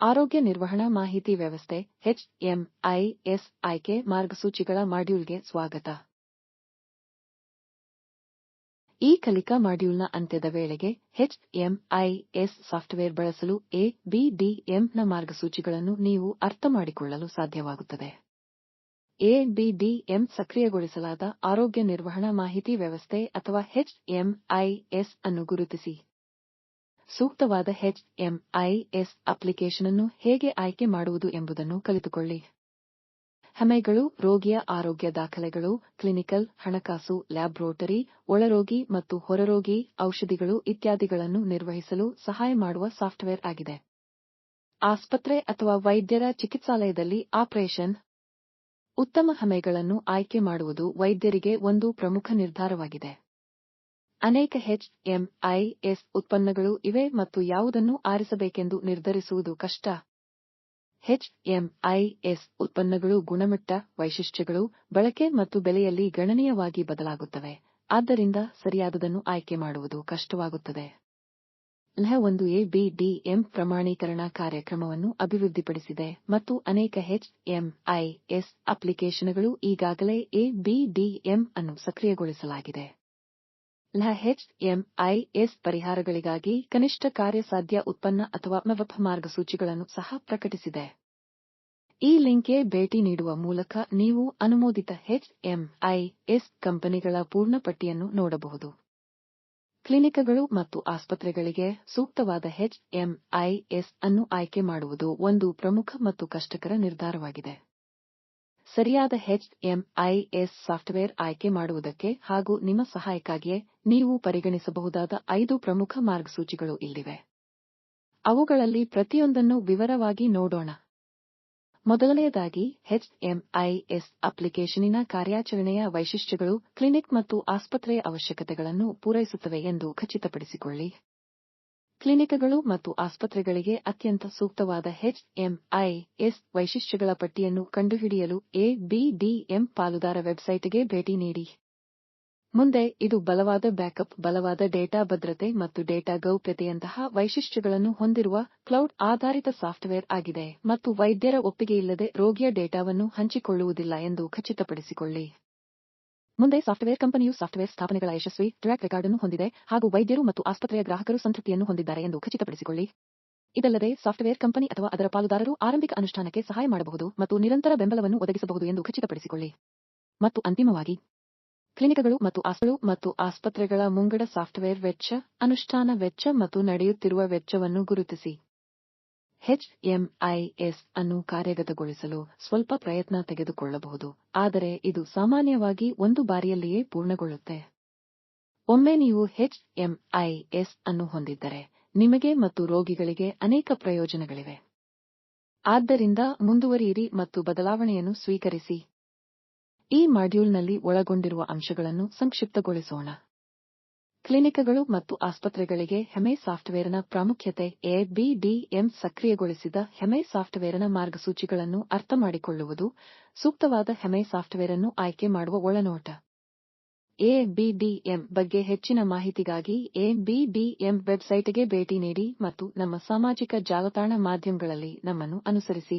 ಆರೋಗ್ಯ ನಿರ್ವಹಣಾ ಮಾಹಿತಿ ವ್ಯವಸ್ಥೆ ಎಸ್ ಆಯ್ಕೆ ಮಾರ್ಗಸೂಚಿಗಳ ಮಾಡ್ಯೂಲ್ಗೆ ಸ್ವಾಗತ. ಈ ಕಲಿಕಾ ಮಾಡ್ಯೂಲ್ನ ಅಂತ್ಯದ ವೇಳೆಗೆ ಎಚ್ಎಂಐಎಸ್ ಸಾಫ್ಟ್ವೇರ್ ಬಳಸಲು ಎ, ಬಿ, ಡಿ ನ ಮಾರ್ಗಸೂಚಿಗಳನ್ನು ನೀವು ಅರ್ಥಮಾಡಿಕೊಳ್ಳಲು ಸಾಧ್ಯವಾಗುತ್ತದೆ. ಎ, ಬಿ, ಡಿ, ಎಂ ಸಕ್ರಿಯಗೊಳಿಸಲಾದ ಆರೋಗ್ಯ ನಿರ್ವಹಣಾ ಮಾಹಿತಿ ವ್ಯವಸ್ಥೆ ಅಥವಾ ಎಸ್ ಅನ್ನು ಗುರುತಿಸಿ. ಸೂಕ್ತವಾದ ಎಚ್ಎಂಐಎಸ್ ಅಪ್ಲಿಕೇಶನ್ ಅನ್ನು ಹೇಗೆ ಆಯ್ಕೆ ಮಾಡುವುದು ಎಂಬುದನ್ನು ಕಲಿತುಕೊಳ್ಳಿ. ಹಮೆಗಳು, ರೋಗಿಯ ಆರೋಗ್ಯ ದಾಖಲೆಗಳು ಕ್ಲಿನಿಕಲ್ ಹಣಕಾಸು ಲ್ಯಾಬ್ರೋಟರಿ ಒಳರೋಗಿ ಮತ್ತು ಹೊರರೋಗಿ, ಔಷಧಿಗಳು ಇತ್ಯಾದಿಗಳನ್ನು ನಿರ್ವಹಿಸಲು ಸಹಾಯ ಮಾಡುವ ಸಾಫ್ಟ್ವೇರ್ ಆಗಿದೆ. ಆಸ್ಪತ್ರೆ ಅಥವಾ ವೈದ್ಯರ ಚಿಕಿತ್ಸಾಲಯದಲ್ಲಿ ಆಪರೇಷನ್, ಉತ್ತಮ ಹಮೆಗಳನ್ನು ಆಯ್ಕೆ ಮಾಡುವುದು ವೈದ್ಯರಿಗೆ ಒಂದು ಪ್ರಮುಖ ನಿರ್ಧಾರವಾಗಿದೆ. ಅನೇಕ ಎಚ್ಎಂಐಎಸ್ ಉತ್ಪನ್ನಗಳು ಇವೆ ಮತ್ತು ಯಾವುದನ್ನು ಆರಿಸಬೇಕೆಂದು ನಿರ್ಧರಿಸುವುದು ಕಷ್ಟ. ಎಚ್ಎಂಐಎಸ್ ಉತ್ಪನ್ನಗಳು ಗುಣಮಟ್ಟ, ವೈಶಿಷ್ಟ್ಯಗಳು, ಬಳಕೆ ಮತ್ತು ಬೆಲೆಯಲ್ಲಿ ಗಣನೀಯವಾಗಿ ಬದಲಾಗುತ್ತವೆ. ಆದ್ದರಿಂದ ಸರಿಯಾದದನ್ನು ಆಯ್ಕೆ ಮಾಡುವುದು ಕಷ್ಟವಾಗುತ್ತದೆ. ಲ್ಹ ಒಂದು ಎಬಿಡಿಎಂ ಪ್ರಮಾಣೀಕರಣ ಕಾರ್ಯಕ್ರಮವನ್ನು ಅಭಿವೃದ್ಧಿಪಡಿಸಿದೆ ಮತ್ತು ಅನೇಕ ಎಚ್ಎಂಐಎಸ್ ಅಪ್ಲಿಕೇಶನ್ಗಳು ಈಗಾಗಲೇ ಎಬಿಡಿಎಂ ಅನ್ನು ಸಕ್ರಿಯಗೊಳಿಸಲಾಗಿದೆ. ಲ್ಹ ಎಸ್ ಪರಿಹಾರಗಳಿಗಾಗಿ ಕನಿಷ್ಠ ಕಾರ್ಯಸಾಧ್ಯ ಉತ್ಪನ್ನ ಅಥವಾ ಮೆವಪ್ ಮಾರ್ಗಸೂಚಿಗಳನ್ನು ಸಹ ಪ್ರಕಟಿಸಿದೆ. ಈ ಲಿಂಕ್ಗೆ ಭೇಟಿ ನೀಡುವ ಮೂಲಕ ನೀವು ಅನುಮೋದಿತ ಎಸ್ ಕಂಪನಿಗಳ ಪೂರ್ಣ ಪಟ್ಟಿಯನ್ನು ನೋಡಬಹುದು. ಕ್ಲಿನಿಕ್ಗಳು ಮತ್ತು ಆಸ್ಪತ್ರೆಗಳಿಗೆ ಸೂಕ್ತವಾದ ಎಸ್ ಅನ್ನು ಆಯ್ಕೆ ಮಾಡುವುದು ಒಂದು ಪ್ರಮುಖ ಮತ್ತು ಕಷ್ಟಕರ ನಿರ್ಧಾರವಾಗಿದೆ. ಸರಿಯಾದ ಎಚ್ಎಂಐಎಸ್ ಸಾಫ್ಟ್ವೇರ್ ಆಯ್ಕೆ ಮಾಡುವುದಕ್ಕೆ ಹಾಗೂ ನಿಮ್ಮ ಸಹಾಯಕ್ಕಾಗಿಯೇ ನೀವು ಪರಿಗಣಿಸಬಹುದಾದ ಐದು ಪ್ರಮುಖ ಮಾರ್ಗಸೂಚಿಗಳು ಇಲ್ಲಿವೆ. ಅವುಗಳಲ್ಲಿ ಪ್ರತಿಯೊಂದನ್ನು ವಿವರವಾಗಿ ನೋಡೋಣ. ಮೊದಲನೆಯದಾಗಿ ಎಚ್ಎಂಐಎಸ್ ಅಪ್ಲಿಕೇಶನಿನ ಕಾರ್ಯಾಚರಣೆಯ ವೈಶಿಷ್ಟ್ಯಗಳು, ಕ್ಲಿನಿಕ್ ಮತ್ತು ಆಸ್ಪತ್ರೆಯ ಅವಶ್ಯಕತೆಗಳನ್ನು ಪೂರೈಸುತ್ತವೆ ಎಂದು ಖಚಿತಪಡಿಸಿಕೊಳ್ಳಿ. ಕ್ಲಿನಿಕ್ಗಳು ಮತ್ತು ಆಸ್ಪತ್ರೆಗಳಿಗೆ ಅತ್ಯಂತ ಸೂಕ್ತವಾದ ಎಚ್ಎಂಐಎಸ್ ವೈಶಿಷ್ಟ್ಯಗಳ ಪಟ್ಟಿಯನ್ನು ಕಂಡುಹಿಡಿಯಲು ಎಬಿಡಿಎಂ ಪಾಲುದಾರ ವೆಬ್ಸೈಟ್ಗೆ ಭೇಟಿ ನೀಡಿ. ಮುಂದೆ ಇದು ಬಲವಾದ ಬ್ಯಾಕಪ್, ಬಲವಾದ ಡೇಟಾ ಭದ್ರತೆ ಮತ್ತು ಡೇಟಾ ಗೌಪ್ಯತೆಯಂತಹ ವೈಶಿಷ್ಟ್ಯಗಳನ್ನು ಹೊಂದಿರುವ ಕ್ಲೌಡ್ ಆಧಾರಿತ ಸಾಫ್ಟ್ವೇರ್ ಆಗಿದೆ ಮತ್ತು ವೈದ್ಯರ ಒಪ್ಪಿಗೆಯಿಲ್ಲದೆ ರೋಗಿಯ ಡೇಟಾವನ್ನು ಹಂಚಿಕೊಳ್ಳುವುದಿಲ್ಲ ಎಂದು ಖಚಿತಪಡಿಸಿಕೊಳ್ಳಿ. ಮುಂದೆ ಸಾಫ್ಟ್ವೇರ್ ಕಂಪನಿಯು ಸಾಫ್ಟ್ವೇರ್ ಸ್ಥಾಪನೆಗಳ ಯಶಸ್ವಿ ಟ್ರ್ಯಾಕ್ ರೆಕಾರ್ಡ್ ಅನ್ನು ಹೊಂದಿದೆ ಹಾಗೂ ವೈದ್ಯರು ಮತ್ತು ಆಸ್ಪತ್ರೆಯ ಗ್ರಾಹಕರು ಸಂತೃಪ್ತಿಯನ್ನು ಹೊಂದಿದ್ದಾರೆ ಎಂದು ಖಚಿತಪಡಿಸಿಕೊಳ್ಳಿ. ಇದಲ್ಲದೆ ಸಾಫ್ಟ್ವೇರ್ ಕಂಪನಿ ಅಥವಾ ಅದರ ಪಾಲುದಾರರು ಆರಂಭಿಕ ಅನುಷ್ಠಾನಕ್ಕೆ ಸಹಾಯ ಮಾಡಬಹುದು ಮತ್ತು ನಿರಂತರ ಬೆಂಬಲವನ್ನು ಒದಗಿಸಬಹುದು ಎಂದು ಖಚಿತಪಡಿಸಿಕೊಳ್ಳಿ. ಮತ್ತು ಅಂತಿಮವಾಗಿ, ಕ್ಲಿನಿಕ್ಗಳು ಮತ್ತು ಆಸ್ಪತ್ರೆಗಳು ಮತ್ತು ಆಸ್ಪತ್ರೆಗಳ ಮುಂಗಡ ಸಾಫ್ಟ್ವೇರ್ ವೆಚ್ಚ, ಅನುಷ್ಠಾನ ವೆಚ್ಚ ಮತ್ತು ನಡೆಯುತ್ತಿರುವ ವೆಚ್ಚವನ್ನು ಗುರುತಿಸಿ. ಎಚ್ಎಂಐಎಸ್ ಅನ್ನು ಕಾರ್ಯಗತಗೊಳಿಸಲು ಸ್ವಲ್ಪ ಪ್ರಯತ್ನ ತೆಗೆದುಕೊಳ್ಳಬಹುದು, ಆದರೆ ಇದು ಸಾಮಾನ್ಯವಾಗಿ ಒಂದು ಬಾರಿಯಲ್ಲಿಯೇ ಪೂರ್ಣಗೊಳ್ಳುತ್ತೆ. ಒಮ್ಮೆ ನೀವು ಎಚ್ಎಂಐಎಸ್ ಅನ್ನು ಹೊಂದಿದ್ದರೆ ನಿಮಗೆ ಮತ್ತು ರೋಗಿಗಳಿಗೆ ಅನೇಕ ಪ್ರಯೋಜನಗಳಿವೆ. ಆದ್ದರಿಂದ ಮುಂದುವರಿಯಿರಿ ಮತ್ತು ಬದಲಾವಣೆಯನ್ನು ಸ್ವೀಕರಿಸಿ. ಈ ಮಾಡ್ಯೂಲ್ನಲ್ಲಿ ಒಳಗೊಂಡಿರುವ ಅಂಶಗಳನ್ನು ಸಂಕ್ಷಿಪ್ತಗೊಳಿಸೋಣ. ಕ್ಲಿನಿಕ್ಗಳು ಮತ್ತು ಆಸ್ಪತ್ರೆಗಳಿಗೆ ಹೆಮೆ ಸಾಫ್ಟ್ವೇರ್ನ ಪ್ರಾಮುಖ್ಯತೆ ಎಬಿಡಿಎಂ ಸಕ್ರಿಯಗೊಳಿಸಿದ ಹೆಮೆ ಸಾಫ್ಟ್ವೇರ್ನ ಮಾರ್ಗಸೂಚಿಗಳನ್ನು ಅರ್ಥಮಾಡಿಕೊಳ್ಳುವುದು ಸೂಕ್ತವಾದ ಹೆಮೆ ಸಾಫ್ಟ್ವೇರ್ ಅನ್ನು ಆಯ್ಕೆ ಮಾಡುವ ಒಳನೋಟ. ಎಬಿಡಿಎಂ ಬಗ್ಗೆ ಹೆಚ್ಚಿನ ಮಾಹಿತಿಗಾಗಿ ಎಬಿಡಿಎಂ ವೆಬ್ಸೈಟ್ಗೆ ಭೇಟಿ ನೀಡಿ ಮತ್ತು ನಮ್ಮ ಸಾಮಾಜಿಕ ಜಾಲತಾಣ ಮಾಧ್ಯಮಗಳಲ್ಲಿ ನಮ್ಮನ್ನು ಅನುಸರಿಸಿ.